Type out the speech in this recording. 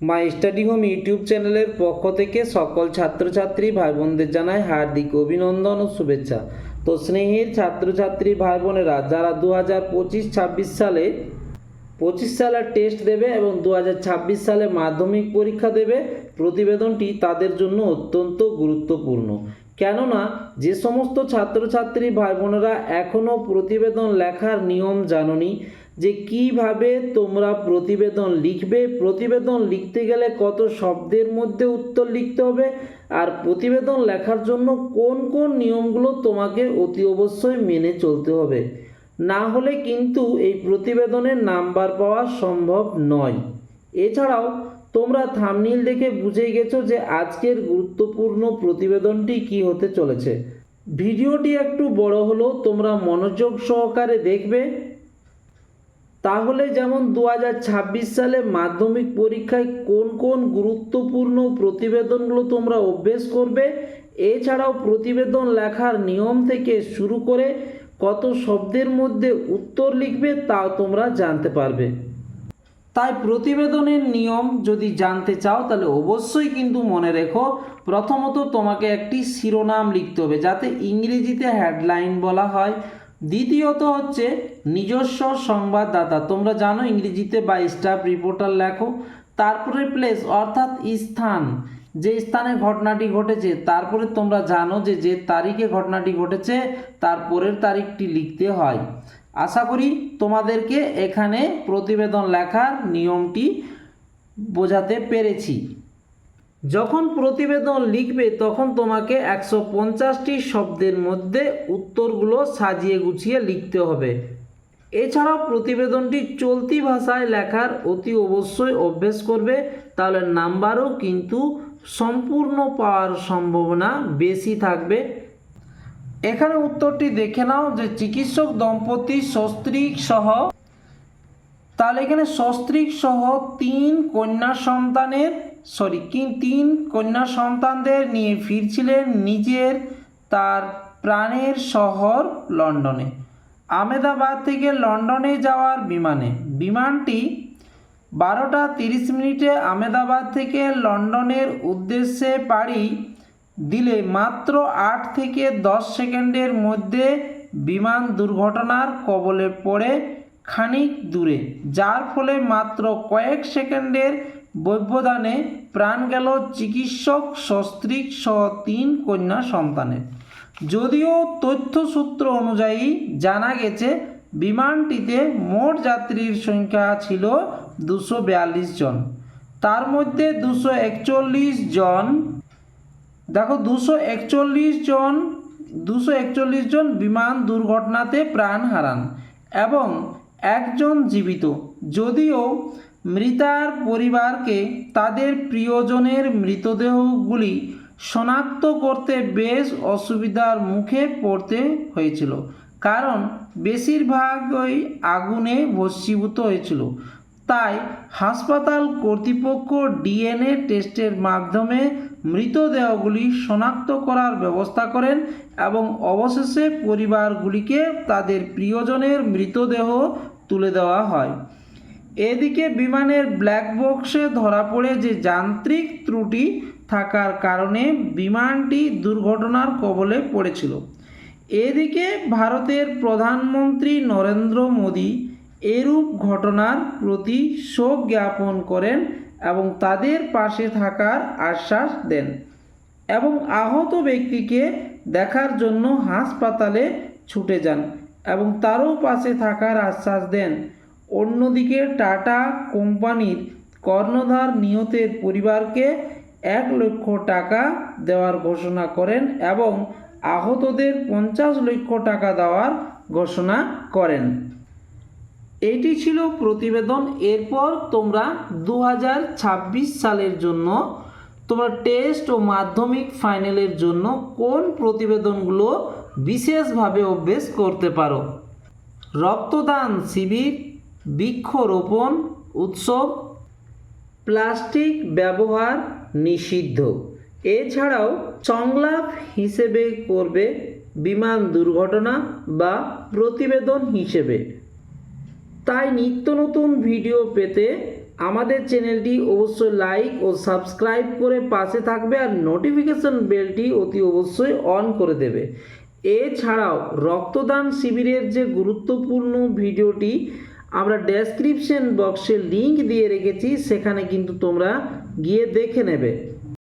My study home YouTube চ্যানেলের পক্ষ থেকে সকল ছাত্রছাত্রী ভাই বোনদের জানাই হার্দিক অভিনন্দন ও শুভেচ্ছা। তো স্নেহের ছাত্রছাত্রী ভাই বোনেরা যারা দু হাজার পঁচিশ, ছাব্বিশ সালে, পঁচিশ সালের টেস্ট দেবে এবং দু হাজার ছাব্বিশ সালে মাধ্যমিক পরীক্ষা দেবে, প্রতিবেদনটি তাদের জন্য অত্যন্ত গুরুত্বপূর্ণ। কেননা, যে সমস্ত ছাত্রছাত্রী ভাই বোনেরা এখনও প্রতিবেদন লেখার নিয়ম জাননি যে কীভাবে তোমরা প্রতিবেদন লিখবে? প্রতিবেদন লিখতে গেলে কত শব্দের মধ্যে উত্তর লিখতে হবে? আর প্রতিবেদন লেখার জন্য কোন কোন নিয়মগুলো তোমাকে অতি অবশ্যই মেনে চলতে হবে? না হলে কিন্তু এই প্রতিবেদনের নাম্বার পাওয়া সম্ভব নয়। এছাড়াও, তোমরা থামনিল দেখে বুঝে গেছো যে আজকের গুরুত্বপূর্ণ প্রতিবেদনটি কি হতে চলেছে। ভিডিওটি একটু বড় হলেও তোমরা মনোযোগ সহকারে দেখবে। তাহলে যেমন দু হাজার ছাব্বিশ সালে মাধ্যমিক পরীক্ষায় কোন কোন গুরুত্বপূর্ণ প্রতিবেদনগুলো তোমরা অভ্যেস করবে, এছাড়াও প্রতিবেদন লেখার নিয়ম থেকে শুরু করে কত শব্দের মধ্যে উত্তর লিখবে তাও তোমরা জানতে পারবে। তাই প্রতিবেদনের নিয়ম যদি জানতে চাও তাহলে অবশ্যই কিন্তু মনে রেখো, প্রথমত তোমাকে একটি শিরোনাম লিখতে হবে যাতে ইংরেজিতে হেডলাইন বলা হয়। দ্বিতীয়ত হচ্ছে নিজস্ব সংবাদদাতা। তোমরা জানো ইংরেজিতে বা স্টাফ রিপোর্টার লেখো, তারপরে প্লেস অর্থাৎ স্থান। যে স্থানে ঘটনাটি ঘটেছে, তারপরে তোমরা জানো যে যে তারিখে ঘটনাটি ঘটেছে, তার পরের তারিখটি লিখতে হয়। আশা করি তোমাদেরকে এখানে প্রতিবেদন লেখার নিয়মটি বোঝাতে পেরেছি। যখন প্রতিবেদন লিখবে, তখন তোমাকে একশো পঞ্চাশটি শব্দের মধ্যে উত্তরগুলো সাজিয়ে গুছিয়ে লিখতে হবে। এছাড়াও প্রতিবেদনটি চলতি ভাষায় লেখার অতি অবশ্যই অভ্যেস করবে, তাহলে নাম্বারও কিন্তু সম্পূর্ণ পাওয়ার সম্ভাবনা বেশি থাকবে। এখানে উত্তরটি দেখে নাও যে চিকিৎসক দম্পতি সস্ত্রীক সহ, তাহলে এখানে সস্ত্রীক সহ তিন কন্যা সন্তানের সরি, তিন কন্যা সন্তানদের নিয়ে ফিরছিলেন নিজের তার প্রাণের শহর লন্ডনে। আমেদাবাদ থেকে লন্ডনে যাওয়ার বিমানে। বিমানটি বারোটা তিরিশ মিনিটে আমেদাবাদ থেকে লন্ডনের উদ্দেশ্যে পাড়ি দিলে মাত্র আট থেকে দশ সেকেন্ডের মধ্যে বিমান দুর্ঘটনার কবলে পড়ে খানিক দূরে, যার ফলে মাত্র কয়েক সেকেন্ডের ব্যবধানে প্রাণ গেল চিকিৎসক সস্ত্রীক সহ তিন কন্যা সন্তানের। যদিও তথ্যসূত্র অনুযায়ী জানা গেছে, বিমানটিতে মোট যাত্রীর সংখ্যা ছিল দুশো বিয়াল্লিশ জন। তার মধ্যে দুশো একচল্লিশ জন, দেখো দুশো একচল্লিশ জন, দুশো একচল্লিশ জন বিমান দুর্ঘটনাতে প্রাণ হারান এবং একজন জীবিত। যদিও মৃতার পরিবারকে তাদের প্রিয়জনের মৃতদেহগুলি শনাক্ত করতে বেশ অসুবিধার মুখে পড়তে হয়েছিল। কারণ বেশিরভাগই আগুনে ভস্মীভূত হয়েছিল। তাই হাসপাতাল কর্তৃপক্ষ ডিএনএ টেস্টের মাধ্যমে মৃতদেহগুলি শনাক্ত করার ব্যবস্থা করেন এবং অবশেষে পরিবারগুলিকে তাদের প্রিয়জনের মৃতদেহ তুলে দেওয়া হয়। এদিকে বিমানের ব্ল্যাক বক্সে ধরা পড়ে যে যান্ত্রিক ত্রুটি থাকার কারণে বিমানটি দুর্ঘটনার কবলে পড়েছিল। এদিকে ভারতের প্রধানমন্ত্রী নরেন্দ্র মোদী এরূপ ঘটনার প্রতি শোক জ্ঞাপন করেন এবং তাদের পাশে থাকার আশ্বাস দেন এবং আহত ব্যক্তিকে দেখার জন্য হাসপাতালে ছুটে যান এবং তারও পাশে থাকার আশ্বাস দেন অন্যদিকে টাটা কোম্পানির কর্ণধার নিহতের পরিবারকে এক লক্ষ টাকা দেওয়ার ঘোষণা করেন এবং আহতদের পঞ্চাশ লক্ষ টাকা দেওয়ার ঘোষণা করেন। এটি ছিল প্রতিবেদন। এরপর তোমরা দু হাজার ছাব্বিশ সালের জন্য তোমরা টেস্ট ও মাধ্যমিক ফাইনালের জন্য কোন প্রতিবেদনগুলো বিশেষভাবে অভ্যেস করতে পারো? রক্তদান শিবির বৃক্ষরোপণ উৎসব, প্লাস্টিক ব্যবহার নিষিদ্ধ। এছাড়াও সংলাপ হিসেবে করবে বিমান দুর্ঘটনা বা প্রতিবেদন হিসেবে। তাই নিত্য নতুন ভিডিও পেতে আমাদের চ্যানেলটি অবশ্যই লাইক ও সাবস্ক্রাইব করে পাশে থাকবে আর নোটিফিকেশন বেলটি অতি অবশ্যই অন করে দেবে। এছাড়াও রক্তদান শিবিরের যে গুরুত্বপূর্ণ ভিডিওটি আমরা ডেসক্রিপশন বক্সে লিঙ্ক দিয়ে রেখেছি সেখানে কিন্তু তোমরা গিয়ে দেখে নেবে।